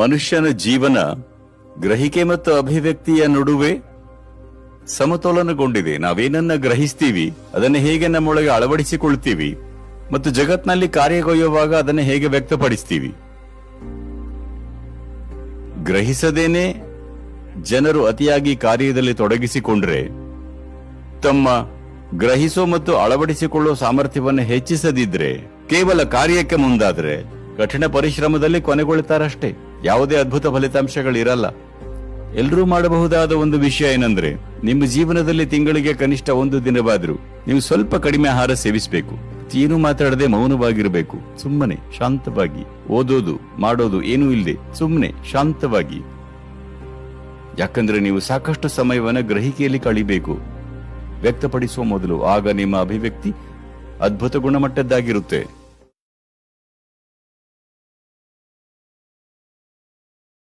ಮನುಷ್ಯನ ಜೀವನ ಗ್ರಹಿಕೆ ಮತ್ತು ಅಭಿವ್ಯಕ್ತಿಯ ನಡುವೆ ಸಮತೋಲನಗೊಂಡಿದೆ. ನಾವೇನನ್ನ ಗ್ರಹಿಸ್ತೀವಿ, ಅದನ್ನು ಹೇಗೆ ನಮ್ಮೊಳಗೆ ಅಳವಡಿಸಿಕೊಳ್ತೀವಿ ಮತ್ತು ಜಗತ್ನಲ್ಲಿ ಕಾರ್ಯಗೊಯ್ಯುವಾಗ ಅದನ್ನು ಹೇಗೆ ವ್ಯಕ್ತಪಡಿಸ್ತೀವಿ. ಗ್ರಹಿಸದೇನೆ ಜನರು ಅತಿಯಾಗಿ ಕಾರ್ಯದಲ್ಲಿ ತೊಡಗಿಸಿಕೊಂಡ್ರೆ ತಮ್ಮ ಗ್ರಹಿಸೋ ಮತ್ತು ಅಳವಡಿಸಿಕೊಳ್ಳೋ ಸಾಮರ್ಥ್ಯವನ್ನು ಹೆಚ್ಚಿಸದಿದ್ರೆ ಕೇವಲ ಕಾರ್ಯಕ್ಕೆ ಮುಂದಾದ್ರೆ ಕಠಿಣ ಪರಿಶ್ರಮದಲ್ಲಿ ಕೊನೆಗೊಳ್ತಾರಷ್ಟೇ ಯಾವುದೇ ಅದ್ಭುತ ಫಲಿತಾಂಶಗಳಿರಲ್ಲ ಎಲ್ಲರೂ ಮಾಡಬಹುದಾದ ಒಂದು ವಿಷಯ ಏನಂದ್ರೆ, ನಿಮ್ಮ ಜೀವನದಲ್ಲಿ ತಿಂಗಳಿಗೆ ಕನಿಷ್ಠ ಒಂದು ದಿನವಾದ್ರೂ ನೀವು ಸ್ವಲ್ಪ ಕಡಿಮೆ ಆಹಾರ ಸೇವಿಸಬೇಕು. ಏನು ಮಾತಾಡದೆ ಮೌನವಾಗಿರಬೇಕು. ಸುಮ್ಮನೆ, ಶಾಂತವಾಗಿ. ಓದೋದು, ಮಾಡೋದು ಏನೂ ಇಲ್ಲದೆ ಸುಮ್ಮನೆ, ಶಾಂತವಾಗಿ. ಯಾಕಂದ್ರೆ ನೀವು ಸಾಕಷ್ಟು ಸಮಯವನ್ನು ಗ್ರಹಿಕೆಯಲ್ಲಿ ಕಳಿಬೇಕು. ವ್ಯಕ್ತಪಡಿಸುವ ಮೊದಲು ಆಗ ನಿಮ್ಮ ಅಭಿವ್ಯಕ್ತಿ ಅದ್ಭುತ ಗುಣಮಟ್ಟದ್ದಾಗಿರುತ್ತೆ.